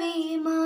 Ave Maria.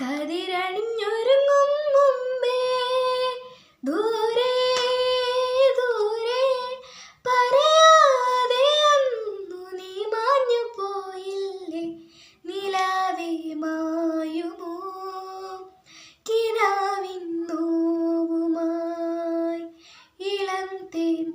കതിരണിഞ്ഞൊരുങ്ങും മുമ്പേ ദൂരെ ദൂരെ പറയാതെ അന്നു നീ മാഞ്ഞു പോയില്ലേ. നിലാവേ മായുമോ കിനാവിൻ നോവുമായി ഇളം തേൻ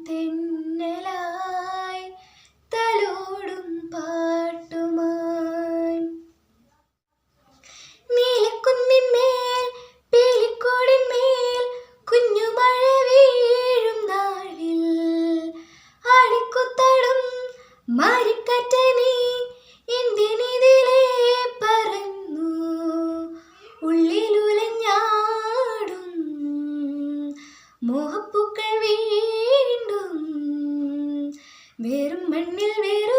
வெறும் மண்ணில் வேறு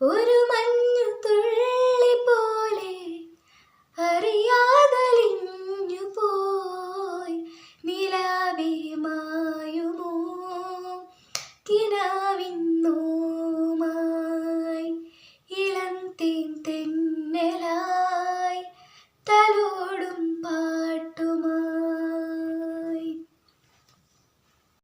ഒരു